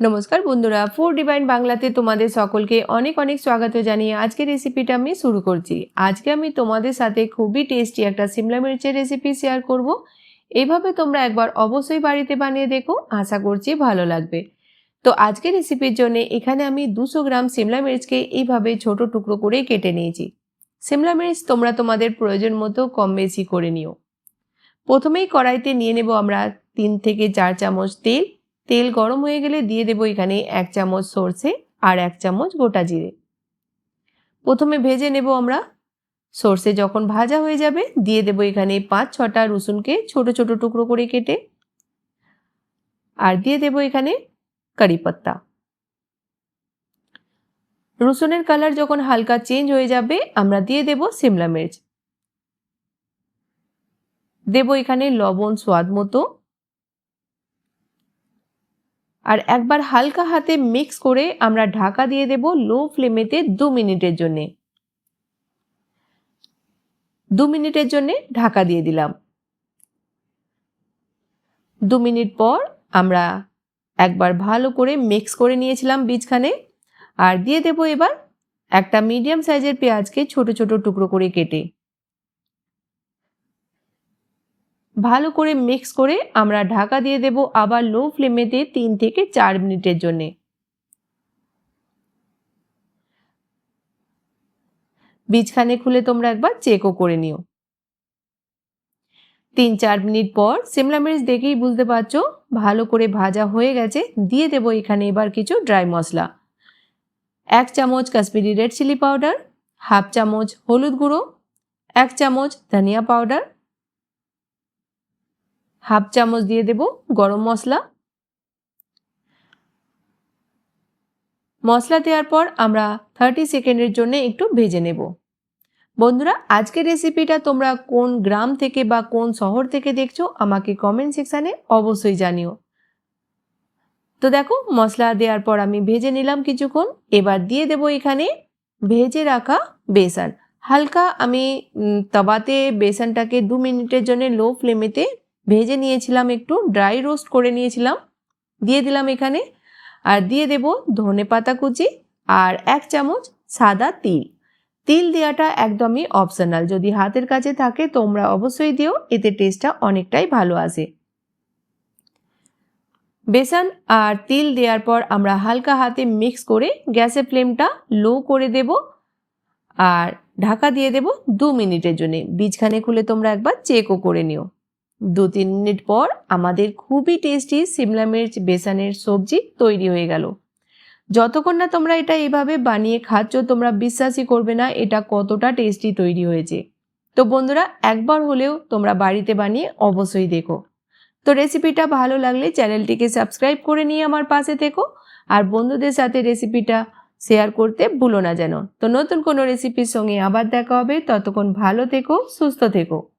নমস্কার বন্ধুরা food divine বাংলাতে তোমাদের সকলকে অনেক অনেক স্বাগত জানিয়ে আজকের রেসিপিটা আমি শুরু করছি। আজকে আমি তোমাদের সাথে খুবই টেস্টি একটা সিমলা মির্চের রেসিপি শেয়ার করব। এইভাবে তোমরা একবার অবশ্যই বাড়িতে বানিয়ে দেখো, আশা করছি ভালো লাগবে। তো আজকের রেসিপির জন্য এখানে আমি দুশো গ্রাম সিমলা মির্চকে এইভাবে ছোট টুকরো করে কেটে নিয়েছি। সিমলা মির্চ তোমরা তোমাদের প্রয়োজন মতো কম বেশি করে নিও। প্রথমেই কড়াইতে নিয়ে নেব আমরা তিন থেকে চার চামচ তেল তেল গরম হয়ে গেলে দিয়ে দেবো এখানে এক চামচ সর্ষে আর এক চামচ গোটা জিরে। প্রথমে ভেজে নেব আমরা। সর্ষে যখন ভাজা হয়ে যাবে, দিয়ে দেবো এখানে পাঁচ ছটা রসুনকে ছোট ছোট টুকরো করে কেটে। আর দিয়ে দেবো এখানে কারি পাত্তা। রসুনের কালার যখন হালকা চেঞ্জ হয়ে যাবে, আমরা দিয়ে দেব সিমলা মির্চ। দেব এখানে লবণ স্বাদ মতো। আর একবার হালকা হাতে মিক্স করে আমরা ঢাকা দিয়ে দেব লো ফ্লেমেতে দু মিনিটের জন্য। দু মিনিটের জন্য ঢাকা দিয়ে দিলাম। দু মিনিট পর আমরা একবার ভালো করে মিক্স করে নিয়েছিলাম বীজখানে। আর দিয়ে দেব এবার একটা মিডিয়াম সাইজের পেঁয়াজকে ছোট ছোট টুকরো করে কেটে। ভালো করে মিক্স করে আমরা ঢাকা দিয়ে দেব আবার লো ফ্লেমেতে তিন থেকে চার মিনিটের জন্যে। বীজখানে খুলে তোমরা একবার চেকও করে নিও। তিন চার মিনিট পর সিমলা মির্চ দেখেই বুঝতে পারছ, ভালো করে ভাজা হয়ে গেছে, দিয়ে দেবো এখানে এবার কিছু ড্রাই মশলা। এক চামচ Kashmiri red chilli powder half চামচ হলুদ গুঁড়ো, এক চামচ ধনিয়া পাউডার হাফ চামচ দিয়ে দেব গরম মশলা। মশলা দেওয়ার পর আমরা থার্টি সেকেন্ডের জন্য একটু ভেজে নেব। বন্ধুরা, আজকের রেসিপিটা তোমরা কোন গ্রাম থেকে বা কোন শহর থেকে দেখছ, আমাকে কমেন্ট সেকশানে অবশ্যই জানিও। তো দেখো, মশলা দেওয়ার পর আমি ভেজে নিলাম কিছুক্ষণ। এবার দিয়ে দেব এখানে ভেজে রাখা বেসন। হালকা আমি তাওয়াতে বেসনটাকে দু মিনিটের জন্য লো ফ্লেমেতে ভেজে নিয়েছিলাম একটু ড্রাই রোস্ট করে নিয়েছিলাম। দিয়ে দিলাম এখানে। আর দিয়ে দেব ধনে পাতা কুচি আর এক চামচ সাদা তিল। তিল দেওয়াটা একদমই অপশনাল যদি হাতের কাছে থাকে, তোমরা অবশ্যই দিও, এতে টেস্টটা অনেকটাই ভালো আসে। বেসন আর তিল দেওয়ার পর আমরা হালকা হাতে মিক্স করে গ্যাসের ফ্লেমটা লো করে দেব। আর ঢাকা দিয়ে দেব দু মিনিটের জন্য। বীজখানে খুলে তোমরা একবার চেকও করে নিও। দু তিন মিনিট পর আমাদের খুবই টেস্টি সিমলা মির্চ বেসনের সবজি তৈরি হয়ে গেল। যতক্ষণ না তোমরা এটা এইভাবে বানিয়ে খাচ্ছ, তোমরা বিশ্বাসই করবে না এটা কতটা টেস্টি তৈরি হয়েছে। তো বন্ধুরা, একবার হলেও তোমরা বাড়িতে বানিয়ে অবশ্যই দেখো। তো রেসিপিটা ভালো লাগলে চ্যানেলটিকে সাবস্ক্রাইব করে নিয়ে আমার পাশে থেকো। আর বন্ধুদের সাথে রেসিপিটা শেয়ার করতে ভুলো না যেন। তো নতুন কোনো রেসিপির সঙ্গে আবার দেখা হবে। ততক্ষণ ভালো থেকো, সুস্থ থেকো।